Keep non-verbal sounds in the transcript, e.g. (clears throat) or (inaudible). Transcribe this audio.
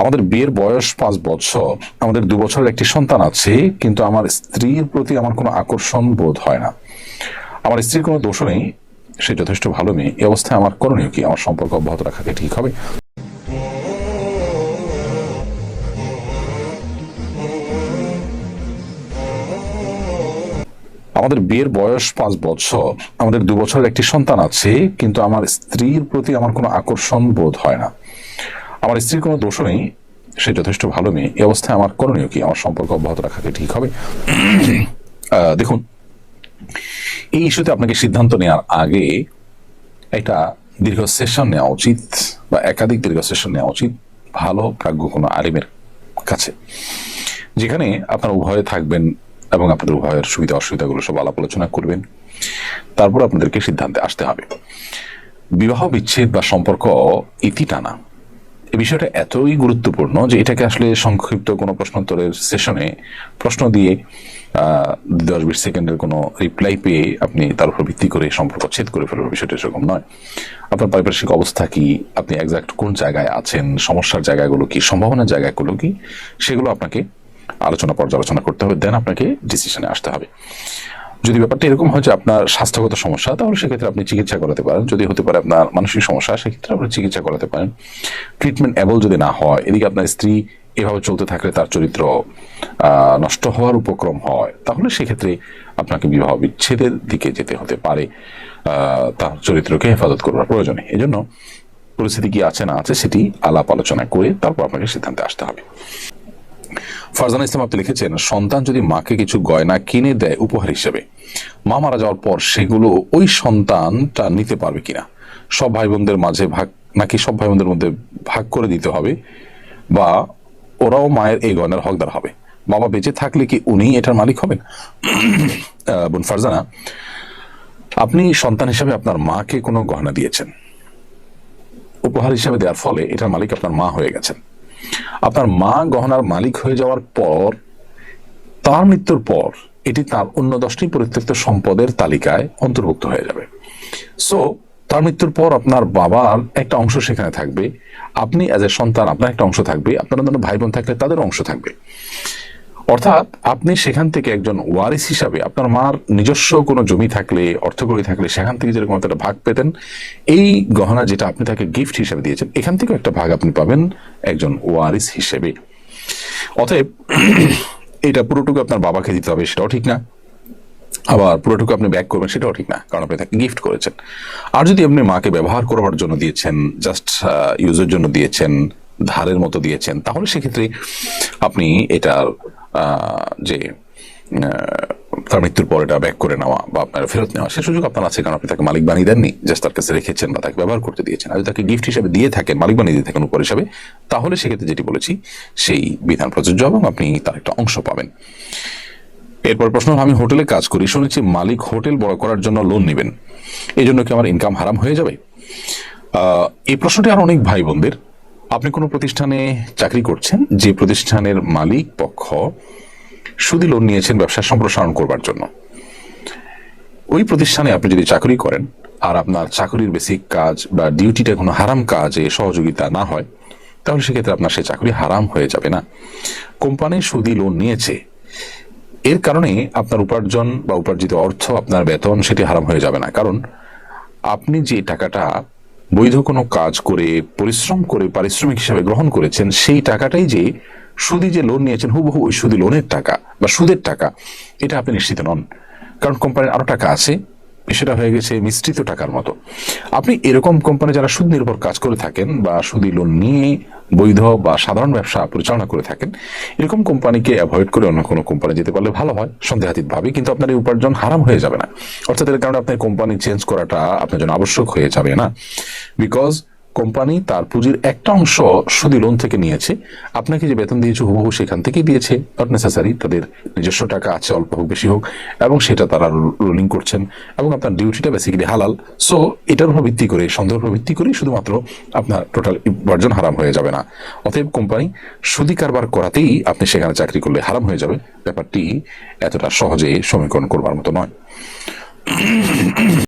আমাদের বিয়ের বয়স পাঁচ বছর, আমাদের দু বছরের একটি সন্তান আছে, কিন্তু আমার স্ত্রীর প্রতি আমার কোনো আকর্ষণ বোধ হয় না। আমার স্ত্রীর কোনো দোষ নেই, সে যথেষ্ট ভালো মেয়ে। এই অবস্থায় আমার করণীয় কি? আমার সম্পর্ক অব্যাহত রাখা কি ঠিক হবে? আমাদের বিয়ের বয়স পাঁচ বছর, আমাদের দু বছরের একটি সন্তান আছে, কিন্তু আমার স্ত্রীর প্রতি আমার কোনো আকর্ষণ বোধ হয় না। আমার স্ত্রীর কোনো দোষ নেই, সে যথেষ্ট ভালো মেয়ে। এই অবস্থায় আমার করণীয় কি? আমার সম্পর্ক অব্যাহত রাখা কি ঠিক হবে? (clears throat) দেখুন, এই ইস্যুতে আপনাকে সিদ্ধান্ত নেওয়ার আগে একটা দীর্ঘ সেশন নেওয়া উচিত, বা একাধিক দীর্ঘ সেশন নেওয়া উচিত, ভালো প্রাজ্ঞ কোনো আলিমের কাছে। যেখানে আপনার উভয়ে থাকবেন এবং আপনাদের উভয়ের সুবিধা অসুবিধাগুলো সব আলাপ আলোচনা করবেন। তারপর আপনাদেরকে সিদ্ধান্তে আসতে হবে। বিবাহ বিচ্ছেদ বা সম্পর্ক ইতি টানা। বিষয়টা এতই গুরুত্বপূর্ণ যে এটাকে আসলে সংক্ষিপ্ত কোনো প্রশ্নোত্তরের সেশনে প্রশ্ন দিয়ে দশ বিশ সেকেন্ডের কোনো রিপ্লাই পেয়ে আপনি তার উপর ভিত্তি করে সম্পর্ক ছেদ করে ফেলবেন বিষয়টা সেরকম নয়। আপনার পারিপার্শ্বিক অবস্থা কি? আপনি একজাক্ট কোন জায়গায় আছেন? সমস্যার জায়গাগুলো কি? সম্ভাবনার জায়গাগুলো কি? সেগুলো আপনাকে আলোচনা পর্যালোচনা করতে হবে দেন আপনাকে ডিসিশনে আসতে হবে। যদি ব্যাপারটা এরকম হয় যে আপনার স্বাস্থ্যগত সমস্যা, তাহলে সেক্ষেত্রে আপনি চিকিৎসা করাতে পারেন। যদি হতে পারে আপনার মানসিক সমস্যা, সেক্ষেত্রে আপনি চিকিৎসা করাতে পারেন। ট্রিটমেন্ট অ্যাবল যদি না হয়, এদিকে আপনার স্ত্রী এভাবে চলতে থাকলে তার চরিত্র নষ্ট হওয়ার উপক্রম হয়, তাহলে সেক্ষেত্রে আপনাকে বিবাহ বিচ্ছেদের দিকে যেতে হতে পারে। তার চরিত্রকে হেফাজত করবার প্রয়োজনে এই জন্য পরিস্থিতি কি আছে না আছে সেটি আলাপ আলোচনা করে তারপর আপনাকে সিদ্ধান্তে আসতে হবে। ফারজানা ইসলাম আপনি লিখেছেন, সন্তান যদি মাকে কিছু গয়না কিনে দেয় উপহার হিসেবে মা মারা যাওয়ার পর সেগুলো ওই সন্তানটা নিতে পারবে কিনা? সব ভাই বোনদের মাঝে ভাগ, নাকি সব ভাই বোনদের মধ্যে ভাগ করে দিতে হবে? বা ওরাও মায়ের এই গয়নার হকদার হবে? বাবা বেঁচে থাকলে কি উনি এটার মালিক হবেন? বোন ফারজানা, আপনি সন্তান হিসাবে আপনার মাকে কোনো গহনা দিয়েছেন। উপহার হিসাবে দেওয়ার ফলে এটার মালিক আপনার মা হয়ে গেছেন। আপনার মা গহনার মালিক হয়ে যাওয়ার পর, তার মৃত্যুর পর এটি তার অন্য দশটি পরিত্যক্ত সম্পদের তালিকায় অন্তর্ভুক্ত হয়ে যাবে। সো তার মৃত্যুর পর আপনার বাবার একটা অংশ সেখানে থাকবে। আপনি অ্যাজ এ সন্তান আপনার একটা অংশ থাকবে, আপনার অন্যান্য ভাই বোন থাকলে তাদের অংশ থাকবে। অর্থাৎ আপনি সেখান থেকে একজন ওয়ারিস হিসাবে আপনার মার নিজস্ব কোনো জমি থাকলে অর্থকরী থাকলে সেখান থেকে যেরকম একটা ভাগ পেতেন, এই গহনা যেটা আপনি তাকে গিফট হিসাবে দিয়েছেন, এখান থেকেও একটা ভাগ আপনি পাবেন একজন ওয়ারিস হিসেবে। অতএব এটা পুরোটুকু আপনার বাবাকে দিতে হবে, সেটাও ঠিক না। আবার পুরোটুকু আপনি ব্যাক করবেন, সেটাও ঠিক না, কারণ আপনি তাকে গিফট করেছেন। আর যদি আপনি মাকে ব্যবহার করবার জন্য দিয়েছেন জাস্ট ইউজের জন্য দিয়েছেন, ধারের মতো দিয়েছেন, তাহলে সেক্ষেত্রে আপনি এটার যে তার মৃত্যুর পর এটা ব্যাক করে নেওয়া বা আপনার ফেরত নেওয়া, সে সুযোগ আপনার আছে, কারণ আপনি তাকে মালিক বানিয়ে দেননি জাস্ট তার কাছে রেখেছেন বা তাকে ব্যবহার করতে দিয়েছেন। আর তাকে গিফট হিসেবে দিয়ে থাকেন, মালিক বানিয়ে দিয়ে থাকেন উপর হিসাবে, তাহলে সেক্ষেত্রে যেটি বলেছি, সেই বিধান প্রযোজ্য এবং আপনি তার একটা অংশ পাবেন। এরপর প্রশ্ন আমি হোটেলে কাজ করি, শুনেছি মালিক হোটেল বড় করার জন্য লোন নেবেন। এই জন্য কি আমার ইনকাম হারাম হয়ে যাবে? এই প্রশ্নটি আর অনেক ভাই বোনদের আপনি কোনো প্রতিষ্ঠানে চাকরি করছেন, যে প্রতিষ্ঠানের মালিক পক্ষ সুদি লোন নিয়েছেন ব্যবসা সম্প্রসারণ করবার জন্য। ওই প্রতিষ্ঠানে আপনি যদি চাকরি করেন আর আপনার চাকরির বেসিক কাজ বা ডিউটিটা কোনো হারাম কাজে সহযোগিতা না হয়, তাহলে সেক্ষেত্রে আপনার সে চাকরি হারাম হয়ে যাবে না। কোম্পানি সুদি লোন নিয়েছে, এর কারণে আপনার উপার্জন বা উপার্জিত অর্থ, আপনার বেতন সেটি হারাম হয়ে যাবে না। কারণ আপনি যে টাকাটা বৈধ কোনো কাজ করে, পরিশ্রম করে, পারিশ্রমিক হিসাবে গ্রহণ করেছেন, সেই টাকাটাই যে সুদি যে লোন নিয়েছেন, হুবহু ওই সুদি লোনের টাকা বা সুদের টাকা। এটা আপনি নিশ্চিত নন। কারণ কোম্পানির আরও টাকা আছে, সেটা হয়ে গেছে মিশ্রিত টাকার মতো। আপনি এরকম কোম্পানি যারা সুদ নির্ভর কাজ করে থাকেন বা সুদি লোন নিয়ে বৈধ বা সাধারণ ব্যবসা পরিচালনা করে থাকেন, এরকম কোম্পানিকে অ্যাভয়েড করে অন্য কোনো কোম্পানি যেতে পারলে ভালো হয় সন্দেহাতীত ভাবে কিন্তু আপনার এই উপার্জন হারাম হয়ে যাবে না। অর্থাৎ এর কারণে আপনার কোম্পানি চেঞ্জ করাটা আপনার জন্য আবশ্যক হয়ে যাবে না। বিকজ কোম্পানি তার পুঁজির একটা অংশ সুদি লোন থেকে নিয়েছে। আপনাকে যে বেতন দিয়েছে হুবহু সেখান থেকেই দিয়েছে। নট নেসেসারি তাদের নিজস্ব টাকা আছে, অল্প হোক, বেশি হোক, এবং সেটা তারা রোলিং করছেন। এবং আপনার ডিউটিটা বেসিক্যালি হালাল। সো এটার উপর ভিত্তি করে, সন্দেহের উপর ভিত্তি করে শুধুমাত্র আপনার টোটাল উপার্জন হারাম হয়ে যাবে না। অতএব কোম্পানি সুদি কারবার করাতেই আপনি সেখানে চাকরি করলে হারাম হয়ে যাবে। ব্যাপারটি এতটা সহজে সমীকরণ করবার মতো নয়।